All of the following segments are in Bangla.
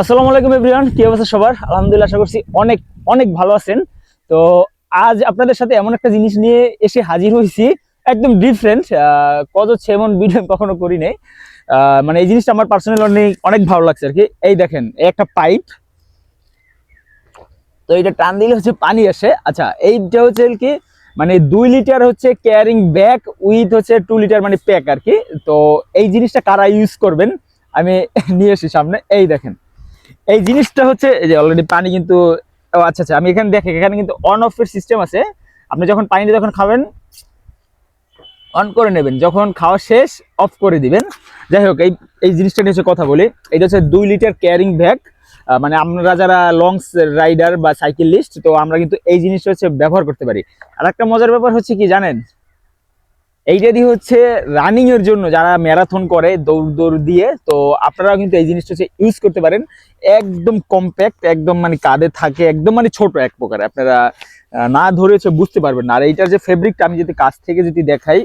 আসসালামু আলাইকুম এভরিওয়ান, কি অবস্থা সবার? আলহামদুলিল্লাহ আশা করছি অনেক অনেক ভালো আছেন। তো আজ আপনাদের সাথে এমন একটা জিনিস নিয়ে এসে হাজির হয়েছি, একদম ডিফারেন্ট কত এমন ভিডিও কখনো করি নাই। মানে এই জিনিসটা আমার পার্সোনাল অনেক অনেক ভালো লাগছে আর কি। এই দেখেন, এই একটা পাইপ তো এটা টান দিলে হচ্ছে পানি আসে। আচ্ছা এইটা হচ্ছে কি মানে দুই লিটার হচ্ছে ক্যারিং ব্যাগ উইথ হচ্ছে টু লিটার মানে প্যাক আর কি। তো এই জিনিসটা কারা ইউজ করবেন, আমি নিয়ে এসি সামনে। এই দেখেন এই জিনিসটা হচ্ছে যে অলরেডি পানি কিন্তু, ও আচ্ছা আচ্ছা আমি এখানে দেখি, এখানে কিন্তু অন অফ এর সিস্টেম আছে। আপনি যখন পানিটা যখন খাবেন অন করে নেবেন। যখন খাওয়া শেষ অফ করে দিবেন। যাই হোক, এই এই জিনিসটা নিয়ে কথা বলি। এটা হচ্ছে দুই লিটার ক্যারিং ব্যাগ মানে আমরা যারা লং রাইডার বা সাইকেল লিস্ট তো আমরা কিন্তু এই জিনিসটা হচ্ছে ব্যবহার করতে পারি। আর একটা মজার ব্যাপার হচ্ছে কি জানেন? এইটা দিয়ে হচ্ছে রানিং এর জন্য যারা ম্যারাথন করে, দৌড় দৌড় দিয়ে, তো আপনারাও কিন্তু এই জিনিসটা হচ্ছে ইউজ করতে পারেন। একদম কম্প্যাক্ট একদম মানে কাঁধে থাকে, একদম মানে ছোট এক প্রকার। আপনারা না ধরে হচ্ছে বুঝতে পারবেন না। আর এইটার যে ফেব্রিকটা আমি যদি কাছ থেকে যদি দেখাই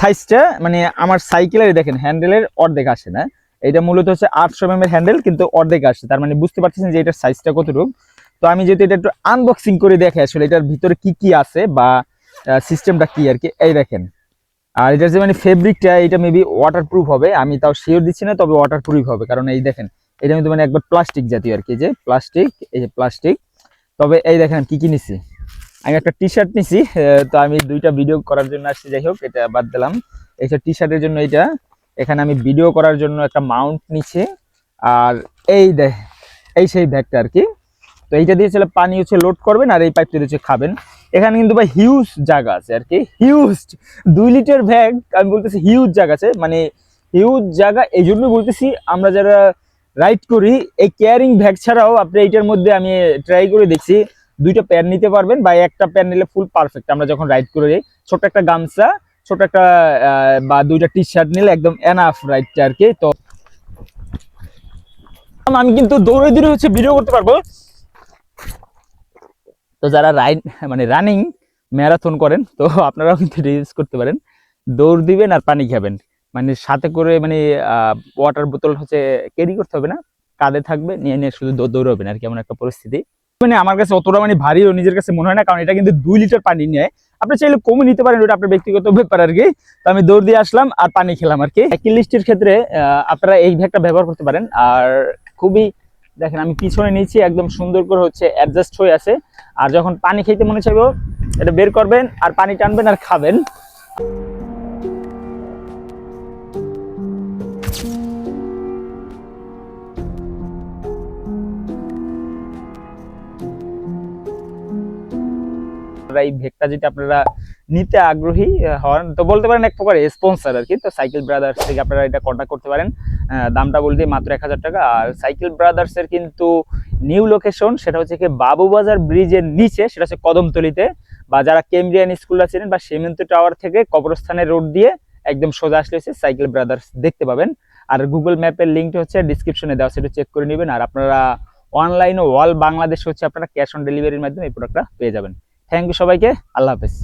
সাইজটা মানে আমার সাইকেলের দেখেন হ্যান্ডেলের অর্ধেক আসে না। এটা মূলত হচ্ছে আটশো এম এর হ্যান্ডেল কিন্তু অর্ধেক আসে। তার মানে বুঝতে পারছেন যে এটার সাইজটা কতটুকু। তো আমি যদি এটা একটু আনবক্সিং করে দেখে আসলে এটার ভিতরে কি কি আছে বা সিস্টেমটা কি আর কি, এই দেখেন। আর এটার যে মানে ফেব্রিকটা এটা মেবি ওয়াটার প্রুফ হবে। আমি তাও শিওর দিচ্ছি না, তবে ওয়াটার প্রুফ হবে। কারণ এই দেখেন, এটা কিন্তু মানে একবার প্লাস্টিক জাতীয় আর কি যে প্লাস্টিক এই যে প্লাস্টিক তবে এই দেখেন কি কি নিছি? আমি একটা টি শার্ট নিছি তো আমি দুইটা ভিডিও করার জন্য আসছি, যাই হোক, এটা বাদ দিলাম। এই টি শার্টের জন্য এটা এখানে আমি ভিডিও করার জন্য একটা মাউন্ট নিছি। আর এই দেখ এই সেই ব্যাগটা আর কি। তো এইটা দিয়ে ছেলে পানি হচ্ছে লোড করবেন আর এই পাইপটা দিয়ে খাবেন। এখানে কিন্তু ভাই হিউজ জায়গা আছে আর কি হিউজ দুই লিটার ব্যাগ আমি বলতেছি হিউজ জায়গা আছে মানে হিউজ জায়গা, এই জন্য বলতেছি আমরা যারা রাইড করি, এই কেয়ারিং ব্যাগ ছাড়াও আপনি এইটার মধ্যে আমি ট্রাই করে দেখছি, দুইটা প্যান নিতে পারবেন বা একটা প্যান নিলে ফুল পারফেক্ট আমরা যখন রাইড করে যাই ছোট একটা গামছা ছোট একটা বা দুইটা টি শার্ট নিলে একদম এনাফ রাইডটা আর কি। তো আমি কিন্তু দৌড়ে দৌড়ে হচ্ছে ভিডিও করতে পারব। তো যারা রাইড মানে রানিং ম্যারাথন করেন, তো আপনারাও কিন্তু ইউজ করতে পারেন। দৌড় দিবেন আর পানি খাবেন। মানে সাথে করে মানে ওয়াটার বোতল হচ্ছে ক্যারি করতে হবে না। কাঁধে থাকবে, নিয়ে নিয়ে শুধু দৌড়াবেন আর কি, এমন একটা পরিস্থিতি। মানে আমার কাছে অতটা মানে ভারীও নিজের কাছে মনে হয় না, কারণ এটা কিন্তু দুই লিটার পানি নেয়। আপনি চাইলে কমে নিতে পারেন, ওটা আপনার ব্যক্তিগত ব্যাপার আর কি। তো আমি দৌড় দিয়ে আসলাম আর পানি খেলাম আর কি। লিস্টের ক্ষেত্রে আপনারা এই ব্যাগটা ব্যবহার করতে পারেন। আর খুবই দেখেন, আমি পিছনে নিয়েছি, একদম সুন্দর করে হচ্ছে অ্যাডজাস্ট হয়ে আছে। আর যখন পানি খেতে মনে চাইব, এটা বের করবেন, আর পানি টানবেন আর খাবেন। এই ভেগটা যেটা আপনারা নিতে আগ্রহী হন তো বলতে পারেন এক প্রকার স্পন্সর আর কি। তো সাইকেল ব্রাদার্স থেকে আপনারা এটা কন্ট্যাক্ট করতে পারেন। দামটা বলতে মাত্র এক হাজার টাকা। আর সাইকেল ব্রাদার্সের কিন্তু নিউ লোকেশন সেটা হচ্ছে কি বাবুবাজার ব্রিজের নিচে, সেটা হচ্ছে কদমতলিতে। বা যারা কেমব্রিয়ান স্কুল আছেন বা সেমেন্ত টাওয়ার থেকে কবরস্থানের রোড দিয়ে একদম সোজা আসলে হচ্ছে সাইকেল ব্রাদার্স দেখতে পাবেন। আর গুগল ম্যাপের লিঙ্কটা হচ্ছে ডিসক্রিপশনে দেওয়া সেটা চেক করে নেবেন। আর আপনারা অনলাইন অল বাংলাদেশ হচ্ছে আপনারা ক্যাশ অন ডেলিভারির মাধ্যমে এই প্রোডাক্টটা পেয়ে যাবেন। থ্যাংক ইউ সবাইকে, আল্লাহ হাফেজ।